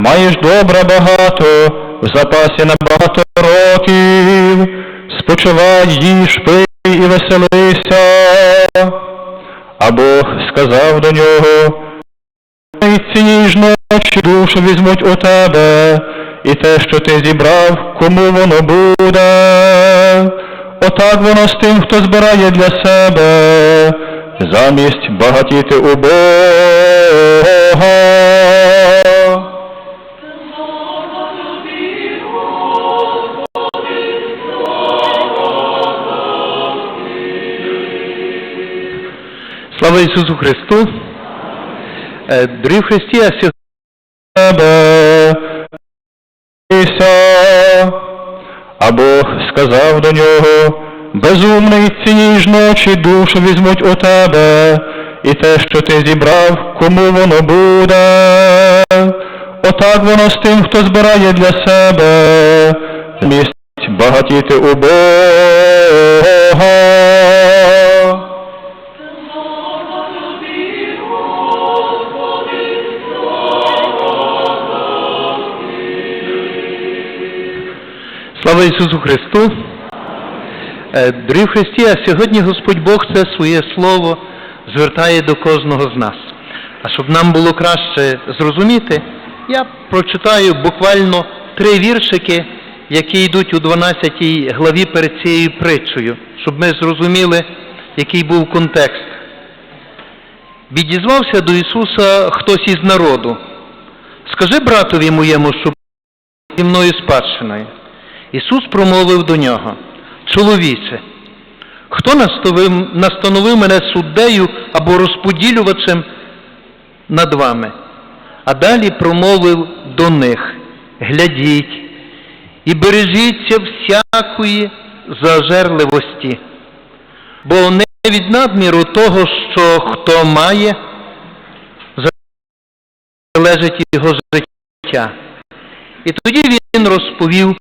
маєш добра багато, в запасі на багато років, спочивай, їж, пий і веселися. А Бог сказав до нього, «Й цієї ж ночі душу візьмуть у тебе, і те, що ти зібрав, кому воно буде. Отак воно з тим, хто збирає для себе, замість багатіти у Бога. Слава Ісусу Христу! Е, Дорогі в Христі, а сьогодні. А Бог сказав до нього, безумний цієї ж ночі душу візьмуть у тебе, і те, що ти зібрав, кому воно буде. Отак воно з тим, хто збирає для себе, місць багатіти у Бога. Слава Ісусу Христу! Е, Дорогі Христі, а сьогодні Господь Бог це своє слово звертає до кожного з нас. А щоб нам було краще зрозуміти, я прочитаю буквально три віршики, які йдуть у 12 главі перед цією притчею, щоб ми зрозуміли, який був контекст. Відізвався до Ісуса хтось із народу. Скажи братові моєму, щоб зі мною спадщиною. Ісус промовив до нього, чоловіче, хто настановив, мене суддею або розподілювачем над вами? А далі промовив до них, глядіть і бережіться всякої зажерливості, бо не від надміру того, що хто має, залежить його життя. І тоді він розповів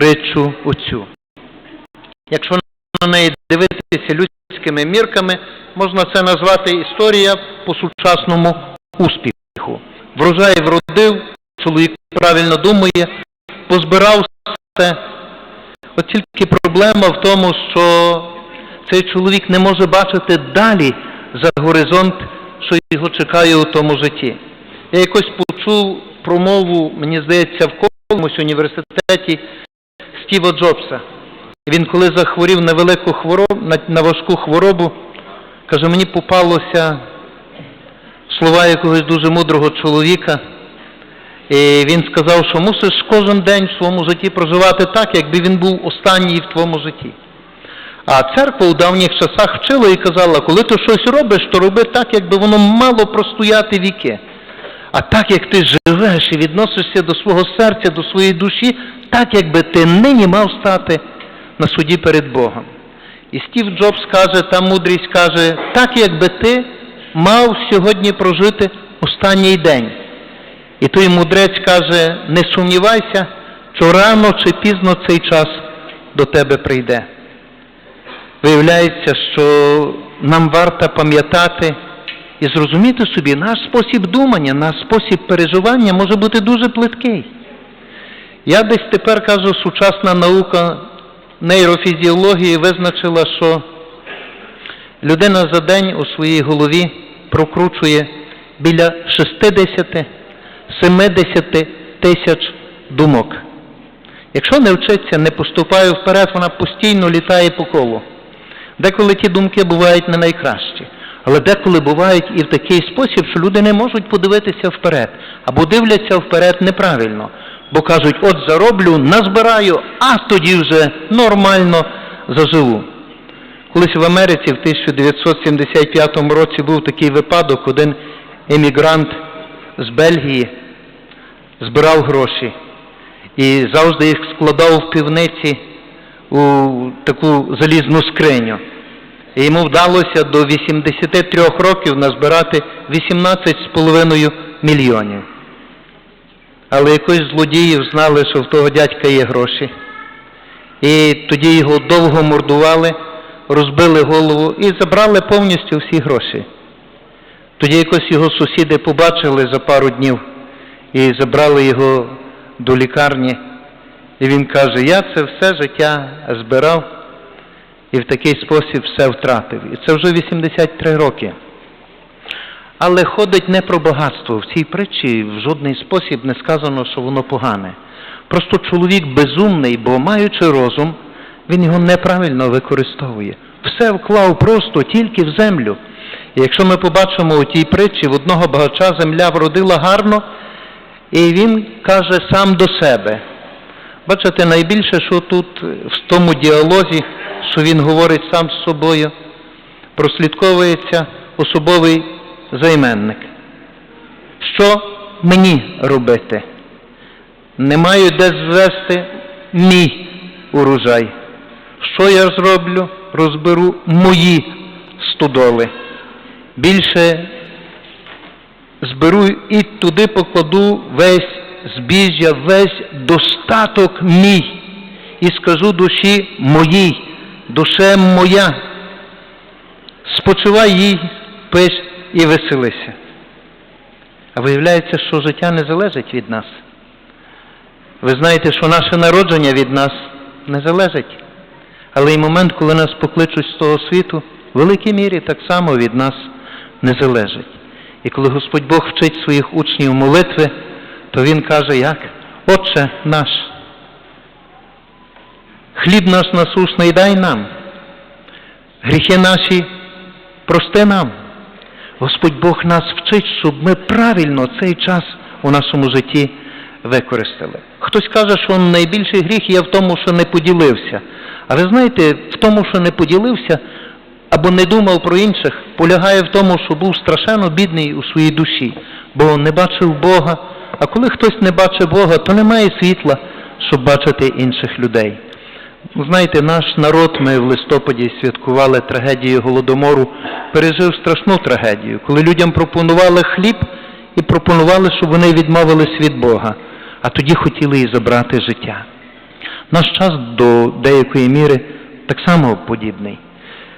притчу оцю. Якщо на неї дивитися людськими мірками, можна це назвати історія по сучасному успіху. Врожай вродив, чоловік правильно думає, позбирав все. От тільки проблема в тому, що цей чоловік не може бачити далі за горизонт, що його чекає у тому житті. Я якось почув промову, мені здається, в якомусь університеті Стіва Джобса. Він коли захворів на велику хворобу, на, на важку хворобу, каже, мені попалося слова якогось дуже мудрого чоловіка. І він сказав, що мусиш кожен день в своєму житті проживати так, якби він був останній в твоєму житті. А церква у давніх часах вчила і казала, коли ти щось робиш, то роби так, якби воно мало простояти віки. А так як ти живеш і відносишся до свого серця, до своєї душі, так якби ти нині мав стати на суді перед Богом. І Стів Джобс каже, та мудрість каже, так якби ти мав сьогодні прожити останній день. І той мудрець каже, не сумнівайся, що рано чи пізно цей час до тебе прийде. Виявляється, що нам варто пам'ятати і зрозуміти собі, наш спосіб думання, наш спосіб переживання може бути дуже плиткий. Я десь тепер кажу, сучасна наука нейрофізіології визначила, що людина за день у своїй голові прокручує біля 60-70 тисяч думок. Якщо не вчиться, не поступає вперед, вона постійно літає по колу. Деколи ті думки бувають не найкращі, але деколи бувають і в такий спосіб, що люди не можуть подивитися вперед, або дивляться вперед неправильно, бо кажуть, от зароблю, назбираю, а тоді вже нормально заживу. Колись в Америці в 1975 році був такий випадок, один емігрант з Бельгії збирав гроші і завжди їх складав в півниці у таку залізну скриню. І йому вдалося до 83 років назбирати 18,5 мільйонів. Але якось злодіїв знали, що в того дядька є гроші. І тоді його довго мордували, розбили голову і забрали повністю всі гроші. Тоді якось його сусіди побачили за пару днів і забрали його до лікарні. І він каже, я це все життя збирав і в такий спосіб все втратив. І це вже 83 роки. Але ходить не про багатство. В цій притчі в жодний спосіб не сказано, що воно погане. Просто чоловік безумний, бо маючи розум, він його неправильно використовує. Все вклав просто тільки в землю. І якщо ми побачимо у тій притчі, в одного багача земля вродила гарно, і він каже сам до себе. Бачите, найбільше, що тут в тому діалозі, що він говорить сам з собою, прослідковується особовий займенник. Що мені робити? Не маю де звести мій урожай. Що я зроблю? Розберу мої стодоли. Більше зберу і туди покладу весь збіжжя, весь достаток мій. І скажу душі моїй, душе моя, спочивай їй, пиш і веселися. А виявляється, що життя не залежить від нас. Ви знаєте, що наше народження від нас не залежить. Але і момент, коли нас покличуть з того світу, в великій мірі так само від нас не залежить. І коли Господь Бог вчить своїх учнів молитви, то Він каже, як? Отче наш, хліб наш насушний дай нам, гріхи наші прости нам. Господь Бог нас вчить, щоб ми правильно цей час у нашому житті використали. Хтось каже, що найбільший гріх є в тому, що не поділився. А ви знаєте, в тому, що не поділився або не думав про інших, полягає в тому, що був страшенно бідний у своїй душі, бо не бачив Бога. А коли хтось не бачить Бога, то немає світла, щоб бачити інших людей. Знаєте, наш народ, ми в листопаді святкували трагедію Голодомору, пережив страшну трагедію, коли людям пропонували хліб і пропонували, щоб вони відмовились від Бога, а тоді хотіли і забрати життя. Наш час до деякої міри так само подібний.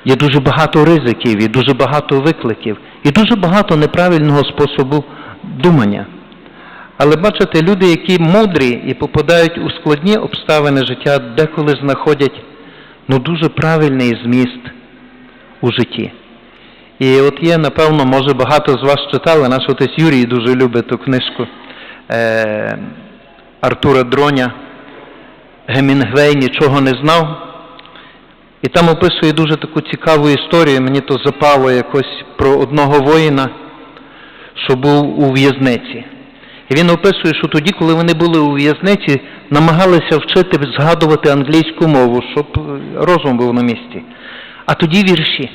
Є дуже багато ризиків і дуже багато викликів, і дуже багато неправильного способу думання. Але бачите, люди, які мудрі і попадають у складні обставини життя, деколи знаходять ну, дуже правильний зміст у житті. І от є, напевно, може багато з вас читали, наш отець Юрій дуже любить ту книжку е, Артура Дроня Гемінгвей нічого не знав. І там описує дуже таку цікаву історію, мені то запало якось про одного воїна, що був у в'язниці. І він описує, що тоді, коли вони були у в'язниці, намагалися вчити згадувати англійську мову, щоб розум був на місці. А тоді вірші.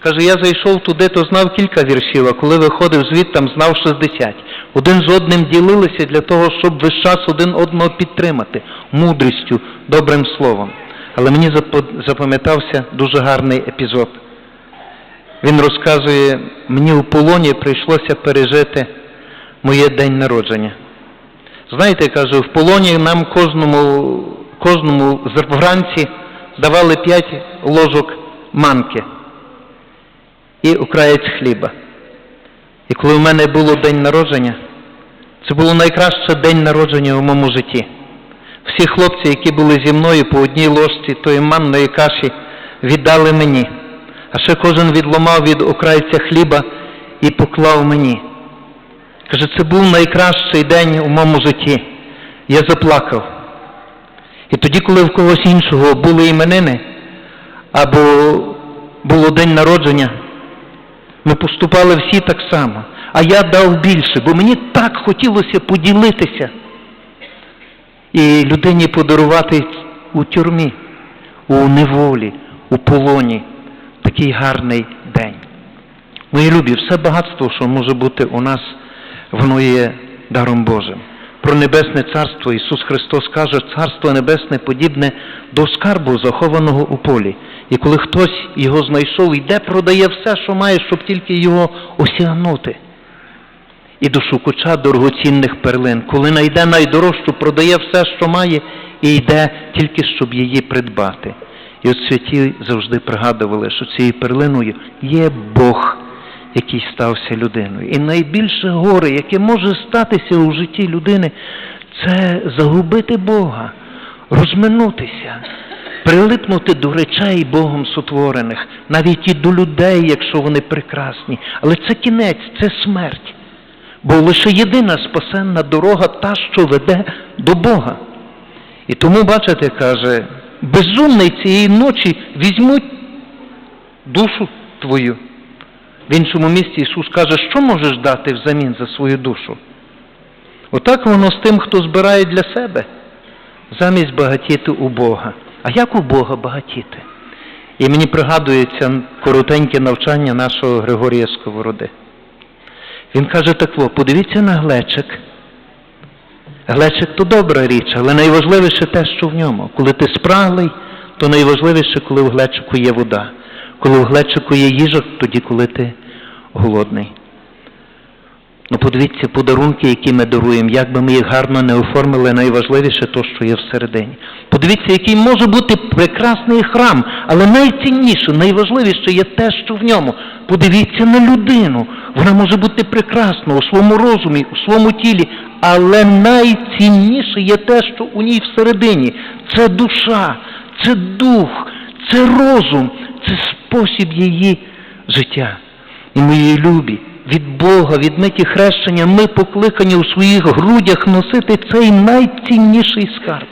Каже, я зайшов туди, то знав кілька віршів, а коли виходив звідти, там знав 60. Один з одним ділилися для того, щоб весь час один одного підтримати мудрістю, добрим словом. Але мені запам'ятався дуже гарний епізод. Він розказує, мені у полоні прийшлося пережити моє день народження. Знаєте, каже, в полоні нам кожному, кожному вранці давали 5 ложок манки і окраєць хліба. І коли в мене було день народження, це було найкраще день народження у моєму житті. Всі хлопці, які були зі мною по одній ложці тої манної каші, віддали мені. А ще кожен відломав від окрайця хліба і поклав мені. Каже, це був найкращий день у моєму житті. Я заплакав. І тоді, коли в когось іншого були іменини, або було день народження, ми поступали всі так само. А я дав більше, бо мені так хотілося поділитися і людині подарувати у тюрмі, у неволі, у полоні такий гарний день. Мої любі, все багатство, що може бути у нас, воно є даром Божим. Про Небесне Царство Ісус Христос каже, Царство Небесне подібне до скарбу, захованого у полі. І коли хтось його знайшов, йде, продає все, що має, щоб тільки його осягнути. І до шукача дорогоцінних перлин, коли найде найдорожчу, продає все, що має, і йде тільки, щоб її придбати. І от святі завжди пригадували, що цією перлиною є Бог, який стався людиною. І найбільше горе, яке може статися у житті людини, це загубити Бога, розминутися, прилипнути до речей Богом сотворених, навіть і до людей, якщо вони прекрасні. Але це кінець, це смерть. Бо лише єдина спасенна дорога та, що веде до Бога. І тому, бачите, каже, безумний цієї ночі візьмуть душу твою. В іншому місці Ісус каже, що можеш дати взамін за свою душу? Отак воно з тим, хто збирає для себе, замість багатіти у Бога. А як у Бога багатіти? І мені пригадується коротеньке навчання нашого Григорія Сковороди. Він каже так, подивіться на глечик. Глечик то добра річ, але найважливіше те, що в ньому. Коли ти спраглий, то найважливіше, коли в глечику є вода. Коли в глечику є їжа, тоді коли ти голодний. Ну подивіться подарунки, які ми даруємо, як би ми їх гарно не оформили, найважливіше то, що є всередині. Подивіться, який може бути прекрасний храм, але найцінніше, найважливіше є те, що в ньому. Подивіться на людину. Вона може бути прекрасна у своєму розумі, у своєму тілі, але найцінніше є те, що у ній всередині. Це душа, це дух, це розум, це спосіб її життя. І мої любі, від Бога, від миті хрещення, ми покликані у своїх грудях носити цей найцінніший скарб.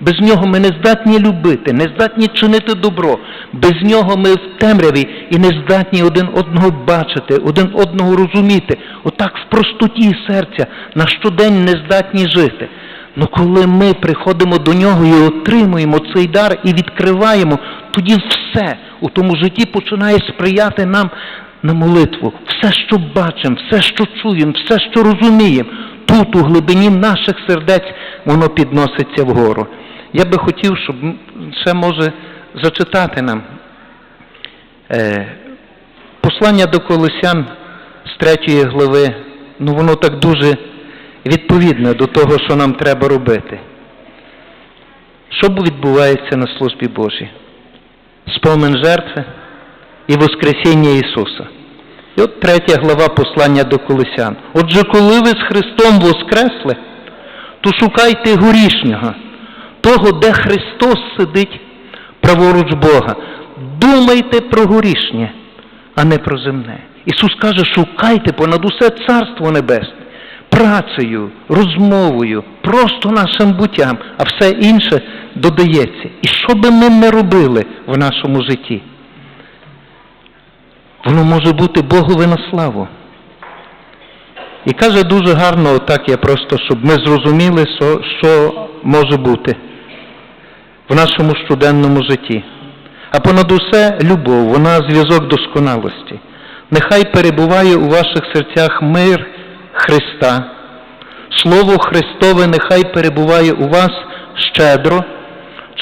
Без нього ми не здатні любити, не здатні чинити добро. Без нього ми в темряві і не здатні один одного бачити, один одного розуміти. Отак в простоті серця на щодень не здатні жити. Ну коли ми приходимо до нього і отримуємо цей дар і відкриваємо, тоді все у тому житті починає сприяти нам на молитву. Все, що бачимо, все, що чуємо, все, що розуміємо, тут у глибині наших сердець воно підноситься вгору. Я би хотів, щоб ще може зачитати нам е, послання до Колосян з третьої глави, ну воно так дуже відповідне до того, що нам треба робити. Що відбувається на службі Божій? Спомин жертви і Воскресіння Ісуса. І от третя глава послання до Колосян. Отже, коли ви з Христом воскресли, то шукайте горішнього, того, де Христос сидить праворуч Бога. Думайте про горішнє, а не про земне. Ісус каже, шукайте понад усе Царство Небесне, працею, розмовою, просто нашим буттям, а все інше додається. І що би ми не робили в нашому житті? Воно може бути Богові на славу. І каже дуже гарно, отак я просто, щоб ми зрозуміли, що, що може бути в нашому щоденному житті. А понад усе любов, вона зв'язок досконалості. Нехай перебуває у ваших серцях мир Христа. Слово Христове нехай перебуває у вас щедро.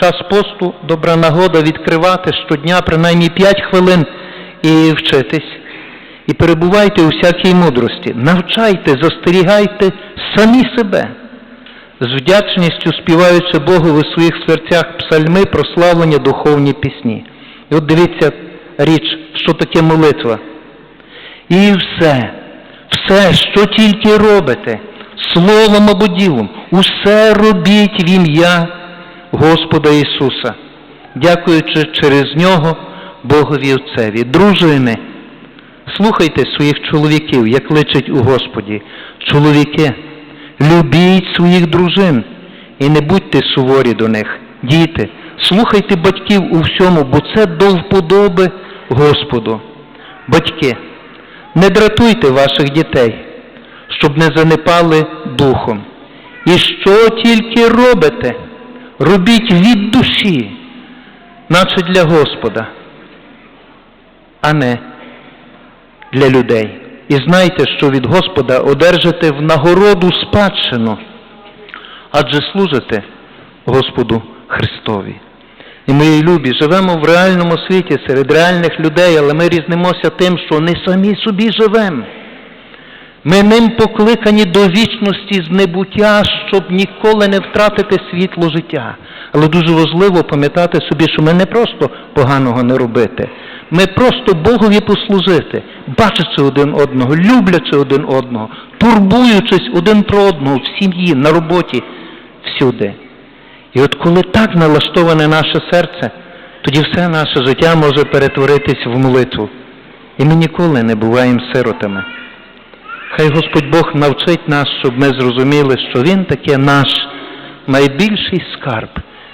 Час посту добра нагода відкривати щодня принаймні 5 хвилин і вчитись. І перебувайте у всякій мудрості. Навчайте, застерігайте самі себе. З вдячністю співаючи Богу в своїх серцях псальми, прославлення, духовні пісні. І от дивіться річ, що таке молитва. І все, все, що тільки робите, словом або ділом, усе робіть в ім'я Господа Ісуса, дякуючи через Нього Богові Отцеві. Дружини, слухайте своїх чоловіків, як личить у Господі. Чоловіки, любіть своїх дружин і не будьте суворі до них. Діти, слухайте батьків у всьому, бо це до вподоби Господу. Батьки, не дратуйте ваших дітей, щоб не занепали духом. І що тільки робите, робіть від душі, наче для Господа, а не для людей. І знайте, що від Господа одержите в нагороду спадщину, адже служите Господу Христові. І мої любі, живемо в реальному світі серед реальних людей, але ми різнимося тим, що не самі собі живемо. Ми ним покликані до вічності з небуття, щоб ніколи не втратити світло життя. Але дуже важливо пам'ятати собі, що ми не просто поганого не робити. Ми просто Богові послужити, бачачи один одного, люблячи один одного, турбуючись один про одного в сім'ї, на роботі, всюди. І от коли так налаштоване наше серце, тоді все наше життя може перетворитись в молитву. І ми ніколи не буваємо сиротами. Хай Господь Бог навчить нас, щоб ми зрозуміли, що Він таке наш найбільший скарб,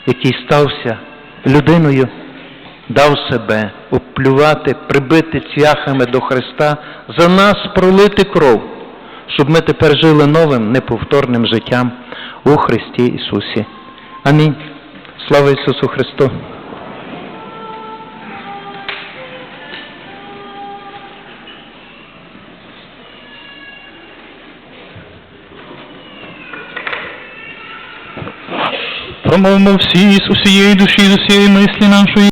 який стався людиною, дав себе оплювати, прибити цвяхами до Христа, за нас пролити кров, щоб ми тепер жили новим, неповторним життям у Христі Ісусі. Амінь. Слава Ісусу Христу! Промовмо всі з усієї душі, з усієї мислі нашої,